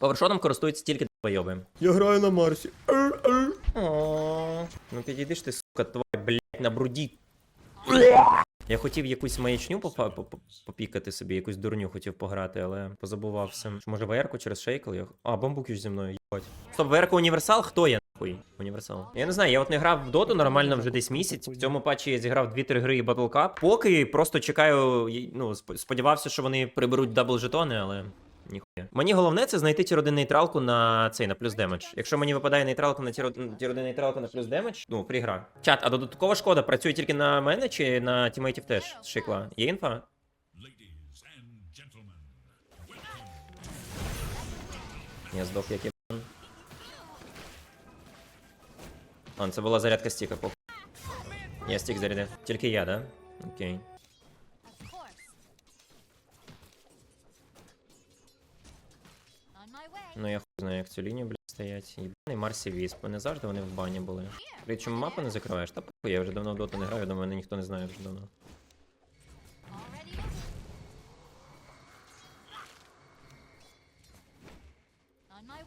Повершоном користуються тільки двойоби. Я граю на Марсі. Ну підійди ж ти, сука, тварь, блядь, на бруді. Я хотів якусь маячню попікати собі, якусь дурню хотів пограти, але позабувався. Може ВР-ку через шейкл? Я... А, бамбукіш зі мною, їбать. Стоп, ВР універсал? Хто я нахуй? Універсал. Я не знаю, я от не грав в доту нормально вже десь місяць. В цьому патчі я зіграв 2-3 гри і Battle Cup. Поки просто чекаю, ну, сп- сподівався, що вони приберуть дабл жетони, але. Ніхуя. Мені головне це знайти тір 1 нейтралку на цей на плюс демедж. Якщо мені випадає нейтралка на тір 1 нейтралка на плюс демедж, ну фрі гра. Чат, а додаткова шкода працює тільки на мене чи на тімейтів теж з шикла? Є інфа? Я здох, як я. А, це була зарядка стіка, похуй. Я стік зарядив. Тільки я, да? Окей. Ну я хуй знаю, як цю лінію, блядь, стоять. Єбаний Марсі Вісп. Не завжди вони в бані були. Причому мапу не закриваєш? Та похуй, я вже давно в доту не граю, думаю, мене ніхто не знає вже давно. Already moving. On my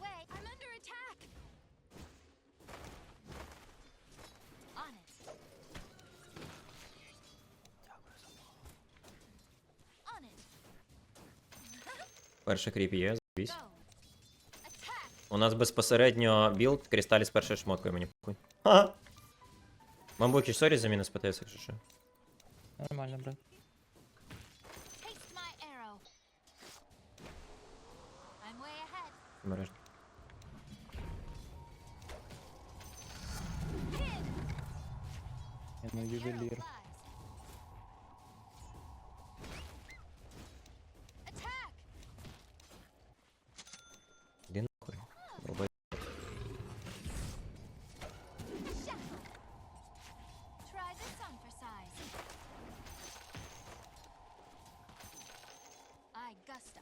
У нас безпосередньо білд кристалі з першою шмоткою, мені похуй. Ага. Мамбуки, сорі за мінус ПТС, якщо що. Нормально, брат. Hit. Я Arrow ювелір.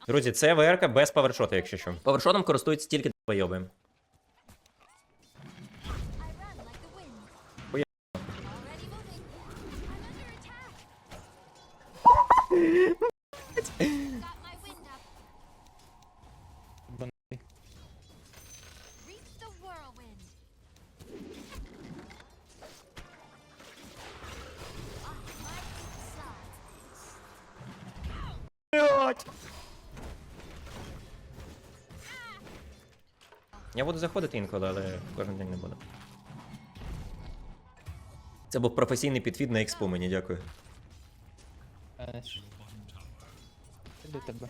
Друзі, це ВРК без павершота, якщо що. Павершотом користуються тільки двойоби. Я буду заходити інколи, але кожен день не буду. Це був професійний підфід на експо, мені дякую. Знаєш. До тебе.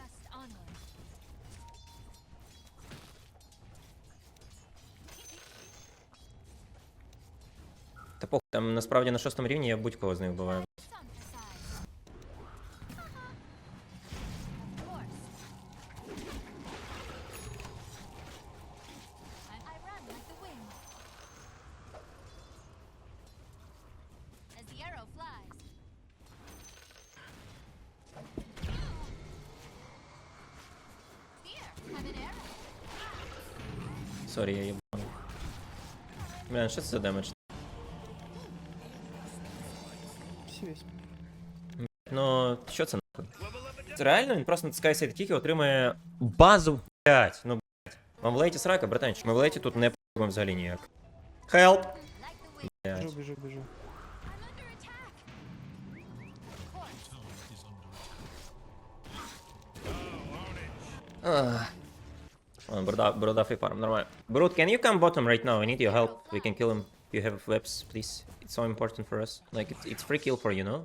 Та похуй, там насправді на шостому рівні я будь-кого з них вбиваю. Блін, що це за демедж? Всі весь. Ну, що це нахуй? Це реально він просто натискає сайдкік і отримує базу, блять. Ну, блять. Вам в лейті срака, братанчик. Ми в лейті тут не по***ємо взагалі ніяк. Help! Like the wind. Біжу, Блять. біжу, біжу. I'm Борода, борода фрee farm, нормально. Brute, can you come bottom right now? I need your help. We can kill him. You have webs, please. It's so important for us. Like, it's, it's free kill for you, no?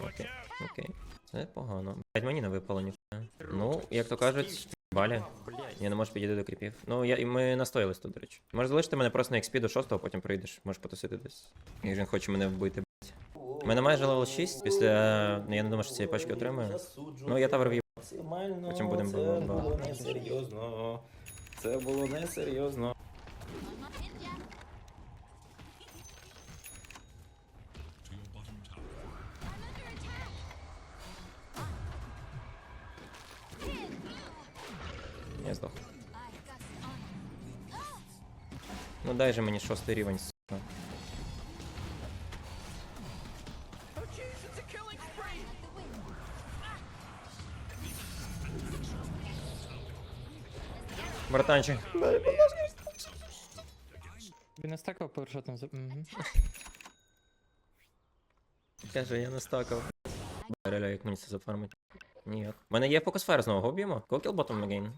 Окей, окей. Це погано. Блять, мені не випало ніхуя. Ну, як то кажуть, балі. Я не можу підійти до кріпів. Ну, я, ми настоялись тут, до речі. Може залишити мене просто на XP до 6, потім прийдеш. Можеш потусити десь. Як він хоче мене вбити, блять. У мене майже левел 6, після... Я не думаю, що цієї пачки отримаю. Ну, я тавер. Максимально Потім будемо це бивати. було несерйозно. Це було несерйозно. On my ninja. I'm under attack. Hit. Я здох. I gust on. Ну дай же мені шостий рівень, Wind. As the arrow Братанчик. Він не стакав повершотом за. Каже, я не стакав. Реля, як мені це зафармить. Ніяк. У мене є фокусфайр знову, го б'ємо? Go kill again.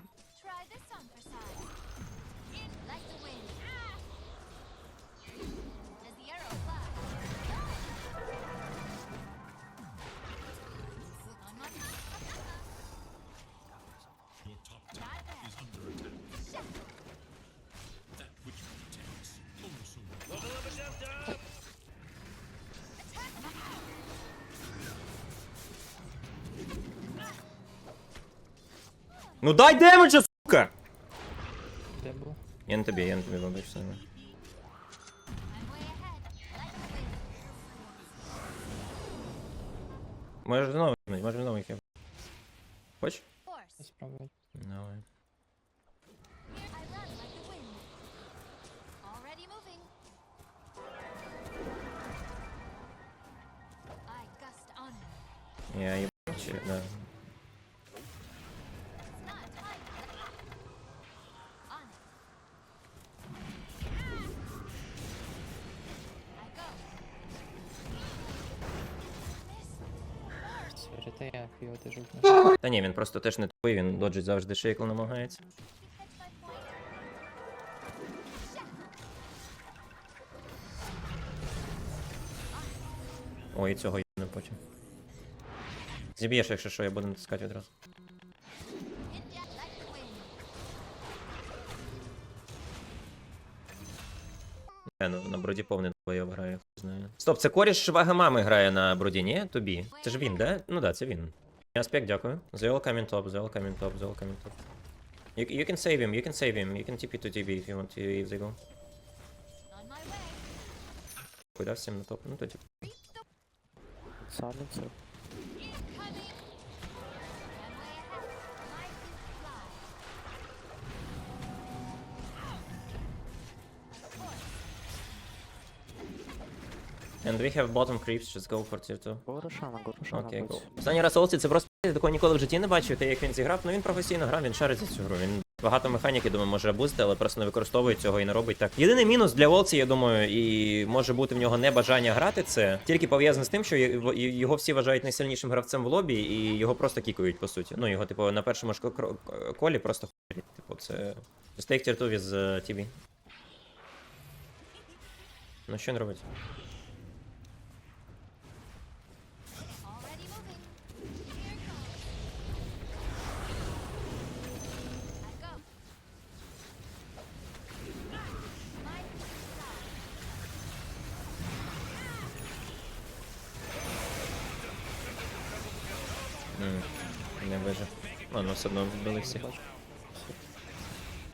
Ну дай демеджа, сука! Де був? Я не тобі, я не тобі вибач все. одно. I'm way ahead. Like the wind. Можеш знову кинуть, можеш знову їх. Хочеш? Force. Спробуй. Давай. I run like Miss. Сорі, та я його вбив. Та ні, він просто теж не тупий, він доджить завжди шейкл намагається. Ой, і цього я не потім. Зіб'єш, якщо що, я буду натискати відразу. Не, ну на броді повний двоєв грає, знає. Стоп, це коріш Вагамами грає на броді, ні? Тобі. Це ж він, да? Ну да, це він. Аспект, дякую. Top, the all coming top, the all coming top. You, can save him, you can save him, you can TP to TB if you want to, if they go. Куди всім на топ? Ну тоді. Reach And we have bottom creeps, just go for tier 2. Го Рошана, го Рошана. Окей, раз Олсі це просто я такого ніколи в житті не бачив, те як він зіграв, ну він професійно грав, він шарить за цю гру. Він багато механіки, думаю, може бустити, але просто не використовує цього і не робить так. Єдиний мінус для Волці, я думаю, і може бути в нього небажання грати це тільки пов'язане з тим, що його всі вважають найсильнішим гравцем в лобі, і його просто кікують, по суті. Ну його, типу, на першому ж колі просто хуярять. Типу, це. 2 with uh, TB. Ну що він робить? Already moving. Here goes. I go. My feet fly. М, Не вижив. Ладно, все одно вбили всіх.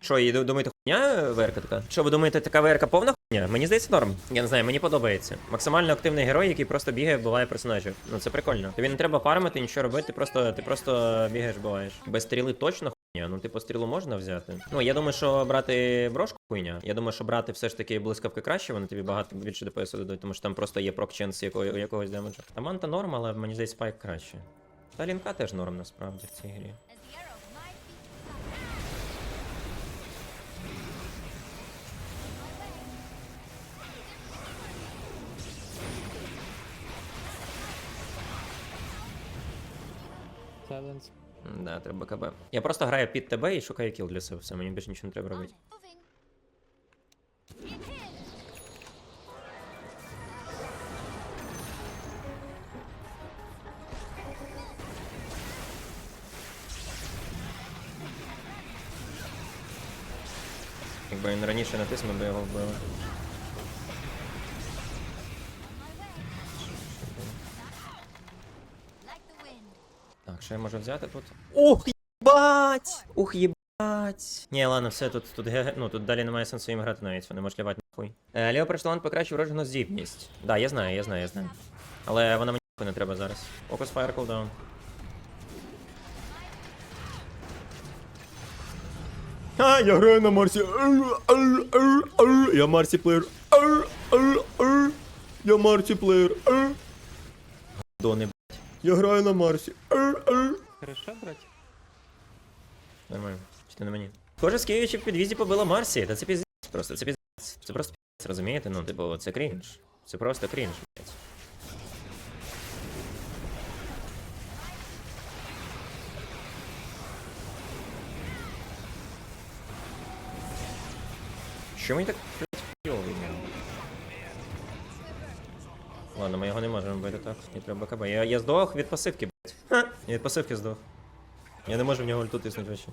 Що, і думаєте, хуйня верка така? Що ви думаєте, така верка повна хуйня? Мені здається, норм. Я не знаю, мені подобається. Максимально активний герой, який просто бігає, вбиває персонажів. Ну це прикольно. Тобі не треба фармити, нічого робити, ти просто, ти просто бігаєш, буваєш. Без стріли точно хуйня. Ну, типу, стрілу можна взяти. Ну, я думаю, що брати брошку хуйня. Я думаю, що брати все ж таки блискавки краще, вони тобі багато більше ДПС дадуть, тому що там просто є прокченс якого, якогось демеджа. Аманта норм, але мені здається, спайк краще. Та лінка теж норм насправді в цій грі. Сайленс. М, Да, треба КБ. Я просто граю під тебе і шукаю кіл для себе. Все, мені більше нічого не треба On робити. it. Moving. Get hit. Якби він раніше натис, ми б його вбили. Що я можу взяти тут? Ух, їбать! Ух, їбать! Ні, ладно, все, тут, тут, ге- ну, тут далі немає сенсу їм грати навіть, вони можуть лівати нахуй. Е, Ліо Прешталант покращив вроджену здібність. Да, я знаю, я знаю, я знаю. Але вона мені нахуй не треба зараз. Фокус Fire Cooldown. А, я граю на Марсі. Я Марсі плеєр. Я Марсі плеєр. Дони. Я граю на Марсі. Хорошо, брать? Нормально. Чи ти на мені? Схоже, з Києвича в підвізі побила Марсі. Та це піздець просто, це піздець. Це просто піздець, розумієте? Ну, типу, це крінж. Це просто крінж, блядь. Що мені так, блядь, хуйово? Ладно, ми його не можемо бити так. Не треба КБ. Я, я здох від пасивки, блять. Ха! Я від пасивки здох. Я не можу в нього ульту тиснути вообще.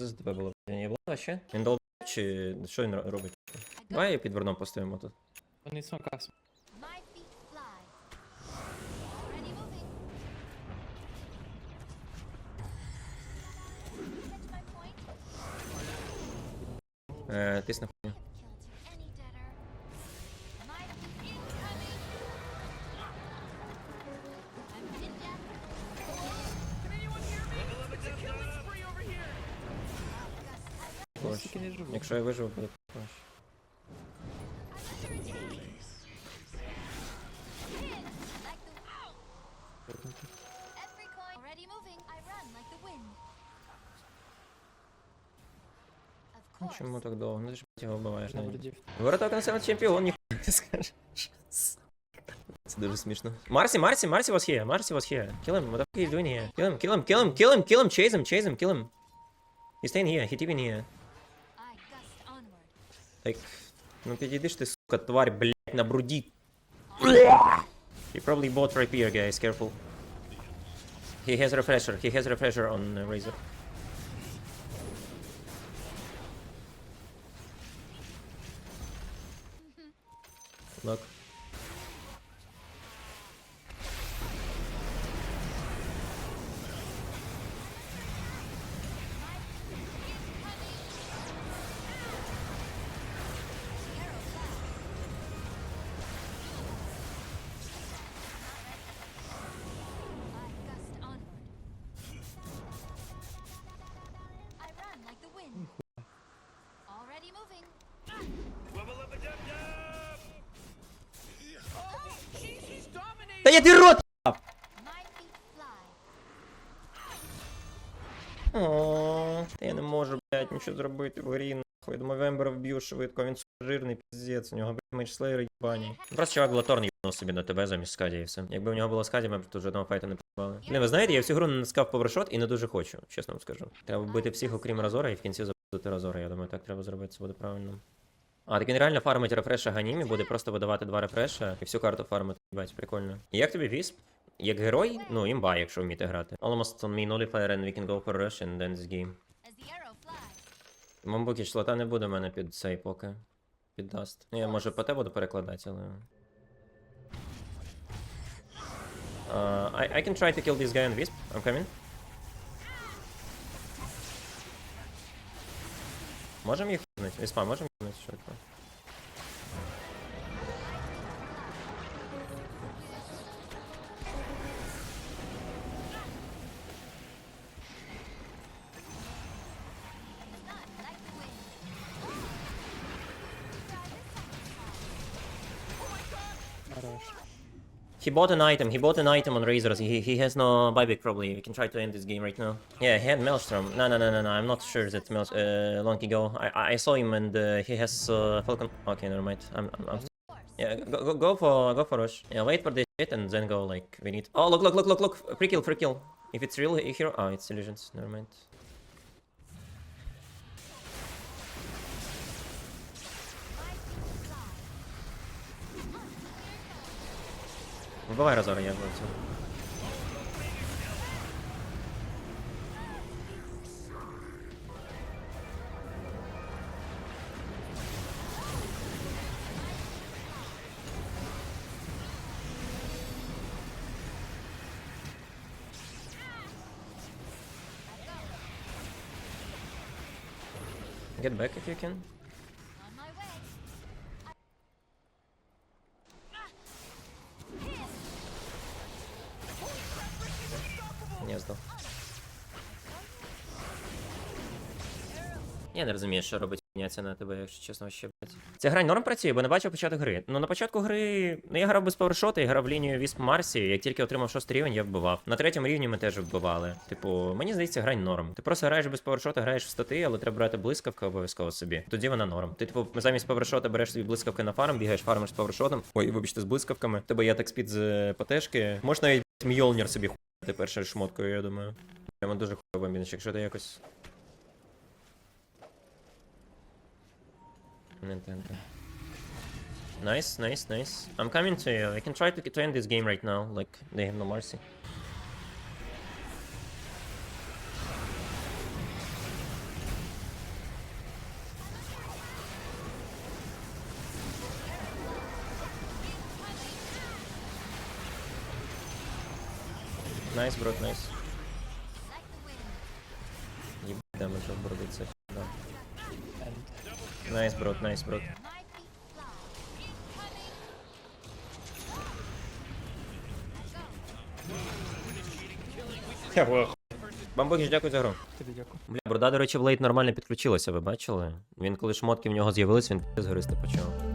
Що за тебе було? Він є ще? Він долб чи що він ро- робить? Давай під верном поставимо тут. Вони смака. My feet fly. Already moving. Catch my point. Е, тисни хуйню. Ось. Тільки не живу. Якщо я виживу, буде краще. Like the every coin already moving. I run like the wind. Of Ну, course. Чому так довго? Ну ти ж блядь, його вбиваєш На навіть. борді. Вороток на себе чемпіон, ніхуя не скажеш. Це дуже смішно. Марсі, Марсі, Марсі was here, Марсі was here. Kill him, what the fuck are you doing here? Kill him, kill him, kill him, kill him, kill him, chase him, chase him, kill him. He's staying here, he's even here. I gust onward. Так, ну підійди ж ти, сука, тварь, блядь, на бруді. He probably bought rapier, guys, careful. He has refresher, he has refresher on uh, Razor. Look. Та я ти рот! Та я не можу, блядь, нічого зробити в грі, нахуй. Думаю, Вембера вб'ю швидко, він сука, жирний піздець, у нього, блядь, мейдж-слеєр їбані. Просто чувак Блаторн їбнув собі на тебе замість Скаді і все. Якби в нього було Скаді, ми б тут жодного файту не побали. Блін, ви знаєте, я всю гру не натискав повершот і не дуже хочу, чесно вам скажу. Треба вбити всіх, окрім Разора, і в кінці забути Разора. Я думаю, так треба зробити, це буде правильно. А, так він реально фармить рефреша Ганімі, буде просто видавати два рефреша і всю карту фармити. Бать, прикольно. І як тобі вісп? Як герой, ну імба, якщо вміти грати. Almost on me nullifier and we can go for rush and then this game. Мамбуки, шлота не буде в мене під цей поки. Піддаст. Ну, я може по те буду перекладати, але. Uh, I, I can try to kill this guy on Wisp. I'm coming. Можем їх хнути? Віспа, можем їх хнути He bought an item, he bought an item on Razors. He, he has no buyback probably. We can try to end this game right now. Yeah, he had Maelstrom. No, no, no, no, no. I'm not sure that Maelstrom. Uh, long ago. I, I saw him and uh, he has uh, Falcon. Okay, never mind. I'm, I'm, I'm Yeah, go, go, go for go for rush. Yeah, wait for this shit and then go like we need. Oh look look look look look! Free kill, free kill. If it's real hero, oh it's illusions. Never mind. Вбивай Разора, я вбив цього. Get back if you can. Здох. Я не розумію, що ця на тебе, якщо чесно, ще блядь. Ця грань норм працює, бо не бачив початок гри. Ну на початку гри ну, я грав без павершота, я грав лінію Вісп Марсі. Як тільки отримав шостий рівень, я вбивав. На третьому рівні ми теж вбивали. Типу, мені здається, грань норм. Ти просто граєш без павершота, граєш в стати, але треба брати блискавки обов'язково собі. Тоді вона норм. Ти, типу, замість павершота береш собі блискавки на фарм, бігаєш фармиш з павершотом. Ой, вибачте, з блискавками. Тебе є так спід з ПТшки. Можеш навіть Мьолнір собі хуяти першою шмоткою, я думаю. Прямо дуже мінус, якщо ти якось. Не тенте. Nice, nice, nice. I'm coming to you. I can try to, to end this game right now. Like, they have no mercy. Nice, bro, nice. Like the wind. Ебать, дамage обрубится. Да. Nice, bro, Nice, bro. найс, feet fly. Incoming. Бамбокіш, дякую за гру. Тобі дякую. Бля, брода, до речі, в лейт нормально підключилася, ви бачили? Він коли шмотки в нього з'явились, він з гористи почав.